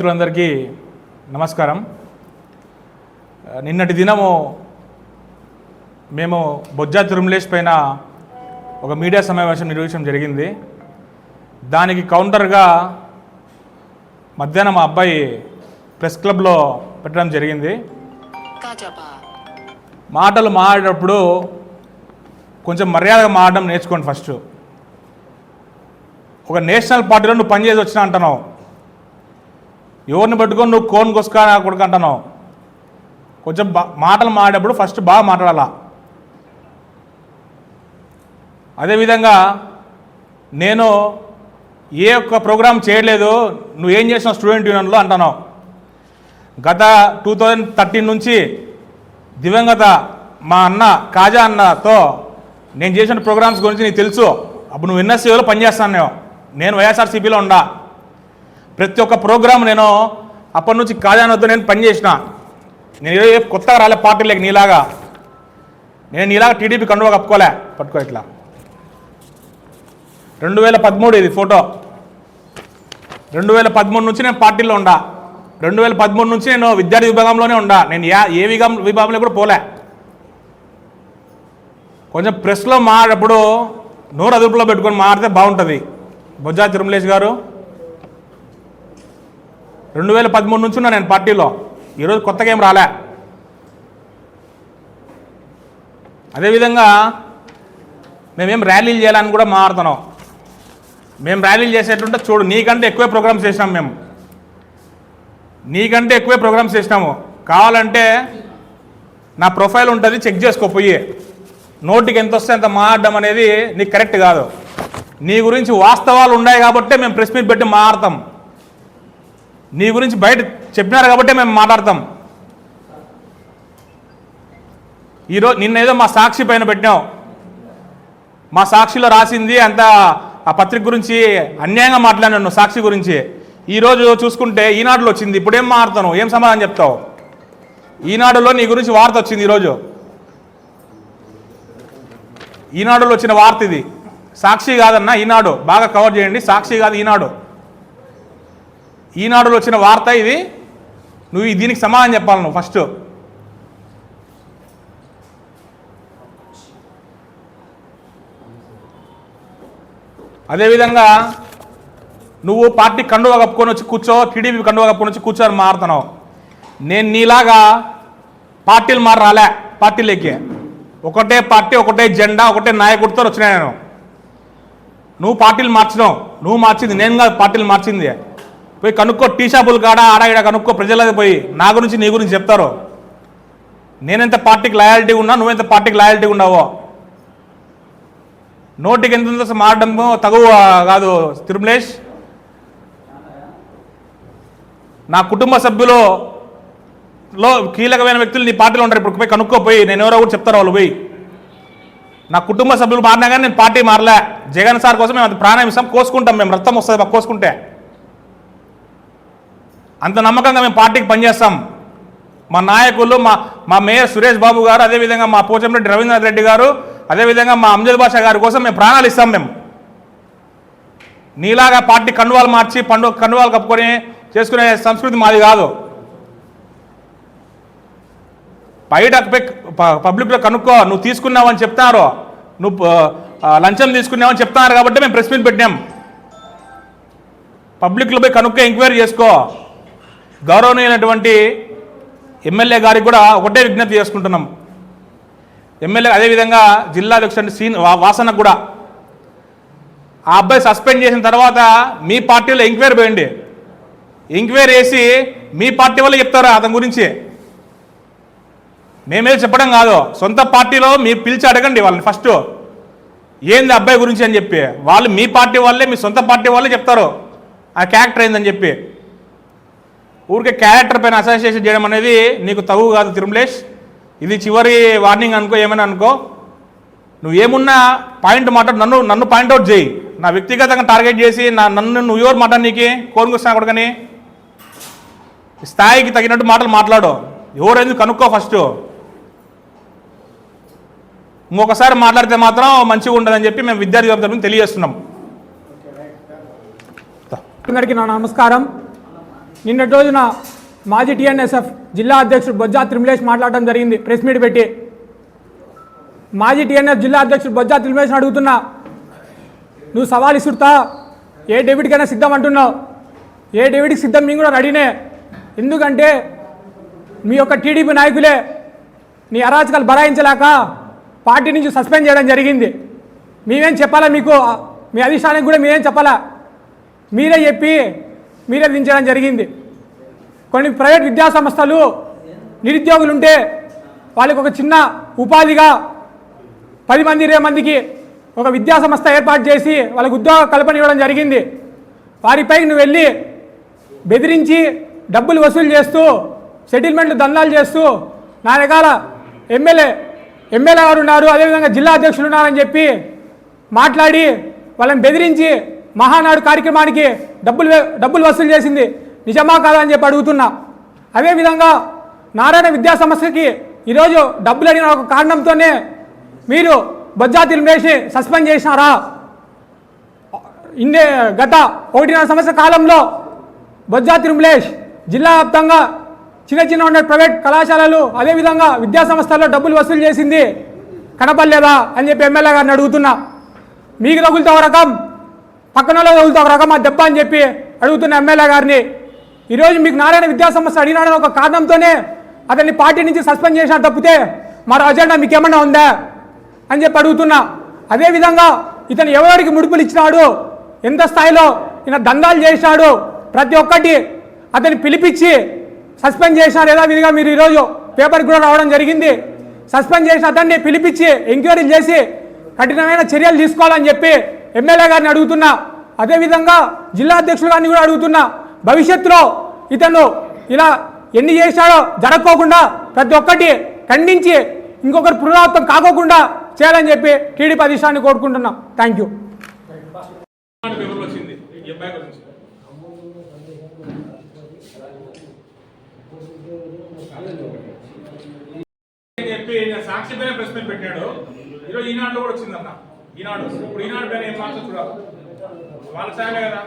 మిత్రులందరికీ నమస్కారం. నిన్నటి దినము మేము బొజ్జా తిరుమలేష్ పైన ఒక మీడియా సమావేశం నిర్వహించడం జరిగింది. దానికి కౌంటర్గా మధ్యాహ్నం మా అబ్బాయి ప్రెస్ క్లబ్లో పెట్టడం జరిగింది. మాటలు మాడేటప్పుడు కొంచెం మర్యాదగా మాడడం నేర్చుకోండి ఫస్ట్. ఒక నేషనల్ పార్టీలో నువ్వు పనిచేసి వచ్చినా అంటున్నావు. ఎవరిని పట్టుకొని నువ్వు కోన్ కొసుకా కొడుకు అంటున్నావు? కొంచెం మాటలు మాడేటప్పుడు ఫస్ట్ బాగా మాట్లాడాలా? అదేవిధంగా నేను ఏ ఒక్క ప్రోగ్రామ్ చేయలేదు నువ్వు ఏం చేసినావు స్టూడెంట్ యూనియన్లో అంటున్నావు. గత టూ థౌజండ్ థర్టీన్ నుంచి దివంగత మా అన్న కాజా అన్నతో నేను చేసిన ప్రోగ్రామ్స్ గురించి నీకు తెలుసు. అప్పుడు నువ్వు ఎన్ఎస్సీలో పనిచేస్తాను నేను నేను వైఎస్ఆర్సీపీలో ఉండా. ప్రతి ఒక్క ప్రోగ్రామ్ నేను అప్పటి నుంచి కాదానొద్దు నేను పనిచేసిన నేను ఏ కొత్తగా రాలే పార్టీలోకి నీలాగా. నేను నీలాగా టీడీపీ కండువా కప్పుకోలే పట్టుకో ఇట్లా. రెండు వేల పదమూడు ఇది ఫోటో. రెండు వేల పదమూడు నుంచి నేను పార్టీలో ఉండా. రెండు వేల పదమూడు నుంచి నేను విద్యార్థి విభాగంలోనే ఉండా. నేను ఏ విభాగం విభాగంలో కూడా పోలే. కొంచెం ప్రెస్లో మాట్లాడప్పుడు నోరు అదుపులో పెట్టుకొని మారితే బాగుంటుంది. బొజ్జా తిరుమలేష్ గారు. రెండు వేల పదమూడు నుంచి ఉన్నా నేను పార్టీలో. ఈరోజు కొత్తగా ఏం రాలే. అదేవిధంగా మేమేం ర్యాలీలు చేయాలని కూడా మాట్లాడుతున్నాం. మేము ర్యాలీలు చేసేటుంటే చూడు నీకంటే ఎక్కువే ప్రోగ్రామ్స్ చేసినాం మేము. నీకంటే ఎక్కువే ప్రోగ్రామ్స్ చేసినాము. కావాలంటే నా ప్రొఫైల్ ఉంటుంది చెక్ చేసుకో పోయి. నోటికి ఎంత వస్తే అంత మాట్లాడడం అనేది నీకు కరెక్ట్ కాదు. నీ గురించి వాస్తవాలు ఉన్నాయి కాబట్టే మేము ప్రెస్ మీట్ పెట్టి మాట్లాడతాం. నీ గురించి బయట చెప్పినారు కాబట్టే మేము మాట్లాడతాం. ఈరోజు నిన్న ఏదో మా సాక్షి పైన పెట్టినావు. మా సాక్షిలో రాసింది అంత ఆ పత్రిక గురించి అన్యాయంగా మాట్లాడినాను సాక్షి గురించి. ఈరోజు చూసుకుంటే ఈనాడులో వచ్చింది. ఇప్పుడేం మాట్లాడతాను ఏం సమాధానం చెప్తావు? ఈనాడులో నీ గురించి వార్త వచ్చింది ఈరోజు. ఈనాడులో వచ్చిన వార్త ఇది. సాక్షి కాదన్నా ఈనాడు బాగా కవర్ చేయండి. సాక్షి కాదు ఈనాడు ఈనాడులో వచ్చిన వార్త ఇది. నువ్వు దీనికి సమాధానం చెప్పాలి నువ్వు ఫస్ట్. అదేవిధంగా నువ్వు పార్టీ కండువా కప్పుకొని వచ్చి కూర్చో టీడీపీ కండువ కప్పుకొని వచ్చి కూర్చొని మారుతున్నావు. నేను నీలాగా పార్టీలు మారాలే రాలే పార్టీలోకి. ఒకటే పార్టీ ఒకటే జెండా ఒకటే నాయకుడితో వచ్చినా నేను. నువ్వు పార్టీలు మార్చినావు నువ్వు మార్చింది నేను కాదు పార్టీలు మార్చింది. పోయి కనుక్కో టీ షాపులు కాడ ఆడ ఇడ కనుక్కో ప్రజలకి పోయి నా గురించి నీ గురించి చెప్తారు. నేనెంత పార్టీకి లాయాలిటీ ఉన్నా నువ్వెంత పార్టీకి లాయాలిటీ ఉన్నావో. నోటికి ఎంత మారడం తగువ కాదు తిరుమలేష్. నా కుటుంబ సభ్యులు లో కీలకమైన వ్యక్తులు నీ పార్టీలో ఉంటారు. ఇప్పుడు పోయి కనుక్కోపోయి నేను ఎవరో కూడా చెప్తారు వాళ్ళు పోయి. నా కుటుంబ సభ్యులు మారినా కానీ నేను పార్టీ మారలే. జగన్ సార్ కోసం మేము అది ప్రాణం ఇస్తాం కోసుకుంటాం. మేము రక్తం వస్తుంది మాకు కోసుకుంటే. అంత నమ్మకంగా మేము పార్టీకి పనిచేస్తాం. మా నాయకులు మా మా మేయర్ సురేష్ బాబు గారు అదేవిధంగా మా పోచంరెడ్డి రవీంద్రనాథ్ రెడ్డి గారు అదేవిధంగా మా అంజద్ బాషా గారి కోసం మేము ప్రాణాలు ఇస్తాం మేము. నీలాగా పార్టీ కండువాలు మార్చి పండుగ కండువాలు కప్పుకొని చేసుకునే సంస్కృతి మాది కాదు. బయట పబ్లిక్లో కనుక్కో నువ్వు తీసుకున్నావని చెప్తున్నారు నువ్వు లంచం తీసుకున్నావని చెప్తున్నారు కాబట్టి మేము ప్రెస్ మీట్ పెట్టినాం. పబ్లిక్లో పోయి కనుక్కో ఎంక్వైరీ చేసుకో. గౌరవనీయమైనటువంటి ఎమ్మెల్యే గారికి కూడా ఒకటే విజ్ఞప్తి చేసుకుంటున్నాం. ఎమ్మెల్యే అదేవిధంగా జిల్లా అధ్యక్షుడు సీన్ వా- కూడా. ఆ అబ్బాయి సస్పెండ్ చేసిన తర్వాత మీ పార్టీలో ఎంక్వైరీ పోయండి ఎంక్వైరీ వేసి మీ పార్టీ వల్ల చెప్తారా అతని గురించి? మేమే చెప్పడం కాదు. సొంత పార్టీలో మీరు పిలిచి అడగండి వాళ్ళని ఫస్ట్. ఏంది అబ్బాయి గురించి అని చెప్పి. వాళ్ళు మీ పార్టీ వాళ్ళే మీ సొంత పార్టీ వాళ్ళే చెప్తారు. ఆ క్యారెక్టర్ ఏందని చెప్పి. ఊరికే క్యారెక్టర్ పైన అసోసియేషన్ చేయడం అనేది నీకు తగు కాదు తిరుమలేష్. ఇది చివరి వార్నింగ్ అనుకో ఏమైనా అనుకో. నువ్వు ఏమున్నా పాయింట్ మాట నన్ను నన్ను పాయింట్అవుట్ చేయి. నా వ్యక్తిగతంగా టార్గెట్ చేసి నా నన్ను నువ్వు ఎవరు మాట నీకు కోరుకొస్తున్నా కొడుకని స్థాయికి తగినట్టు మాటలు మాట్లాడు. ఎవరెందుకు కనుక్కో ఫస్ట్ ఇంకొకసారి మాట్లాడితే మాత్రం మంచిగా ఉండదని చెప్పి మేము విద్యార్థి తెలియజేస్తున్నాం. అందరికీ నా నమస్కారం. నిన్నటి రోజున మాజీ టీఎన్ఎస్ఎఫ్ జిల్లా అధ్యక్షుడు బొజ్జా త్రిమలేష్ మాట్లాడడం జరిగింది ప్రెస్ మీట్ పెట్టి. మాజీ టీఎన్ఎఫ్ జిల్లా అధ్యక్షుడు బొజ్జా త్రిమలేష్ని అడుగుతున్నా నువ్వు సవాల్ ఇసురుతా? ఏ డేవిడ్కైనా సిద్ధం అంటున్నావు? ఏ డేవిడ్కి సిద్ధం? మేము కూడా రెడీనే. ఎందుకంటే మీ యొక్క టీడీపీ నాయకులే నీ అరాచకాలు బరాయించలేక పార్టీ నుంచి సస్పెండ్ చేయడం జరిగింది. మేమేం చెప్పాలా మీకు? మీ అధిష్టానికి కూడా మీరేం చెప్పాలా? మీరే చెప్పి మీరే దించడం జరిగింది. కొన్ని ప్రైవేట్ విద్యా సంస్థలు నిరుద్యోగులు ఉంటే వాళ్ళకి ఒక చిన్న ఉపాధిగా పది మంది ఇరవై మందికి ఒక విద్యా సంస్థ ఏర్పాటు చేసి వాళ్ళకు ఉద్యోగ కల్పన ఇవ్వడం జరిగింది. వారిపై నువ్వు వెళ్ళి బెదిరించి డబ్బులు వసూలు చేస్తూ సెటిల్మెంట్లు దందాలు చేస్తూ నా రకాల ఎమ్మెల్యే ఎమ్మెల్యే గారు ఉన్నారు అదేవిధంగా జిల్లా అధ్యక్షులు ఉన్నారని చెప్పి మాట్లాడి వాళ్ళని బెదిరించి మహానాడు కార్యక్రమానికి డబ్బులు డబ్బులు వసూలు చేసింది నిజమా కాదా అని చెప్పి అడుగుతున్నా. అదేవిధంగా నారాయణ విద్యా సంస్థకి ఈరోజు డబ్బులు అడిగిన ఒక కారణంతోనే మీరు బొజ్జా తిరుమలేసి సస్పెండ్ చేసినారా? ఇన్ని గత ఒకటిన్నర సంవత్సర కాలంలో బొజ్జా తిరుమలేష్ జిల్లా వ్యాప్తంగా చిన్న చిన్న ఉన్న ప్రైవేట్ కళాశాలలు అదేవిధంగా విద్యా సంస్థల్లో డబ్బులు వసూలు చేసింది కనపడలేదా అని చెప్పి ఎమ్మెల్యే గారిని అడుగుతున్నా. మీకు తగులుతా రకం? పక్కన వాళ్ళకి ఒక రకమా దెబ్బ అని చెప్పి అడుగుతున్న ఎమ్మెల్యే గారిని. ఈరోజు మీకు నారాయణ విద్యా సంస్థ అడిగినాడని ఒక కారణంతోనే అతన్ని పార్టీ నుంచి సస్పెండ్ చేసినా తప్పితే మరో అజెండా మీకేమన్నా ఉందా అని చెప్పి అడుగుతున్నా. అదేవిధంగా ఇతను ఎవరికి ముడుపులు ఇచ్చినాడు ఎంత స్థాయిలో ఈయన దందాలు చేశాడు ప్రతి ఒక్కటి అతన్ని పిలిపించి సస్పెండ్ చేసిన ఏదో విధిగా మీరు ఈరోజు పేపర్కి కూడా రావడం జరిగింది. సస్పెండ్ చేసిన అతన్ని పిలిపించి ఎంక్వైరీలు చేసి కఠినమైన చర్యలు తీసుకోవాలని చెప్పి ఎమ్మెల్యే గారిని అడుగుతున్నా. అదేవిధంగా జిల్లా అధ్యక్షులు గారిని కూడా అడుగుతున్నా. భవిష్యత్తులో ఇతను ఇలా ఎన్ని చేశాడో జరగకోకుండా ప్రతి ఒక్కటి ఖండించి ఇంకొకరు పునరావృతం కాకోకుండా చేయాలని చెప్పి టీడీపీ అధిష్టాన్ని కోరుకుంటున్నాం. థ్యాంక్ యూ సాక్షిపైన ప్రశ్న పెట్టాడు. ఈరోజు ఈనాడులో కూడా వచ్చిందన్న. ఈనాడు ఇప్పుడు ఈనాడు పైన ఏం మార్చో వాళ్ళ సాయమే కదా?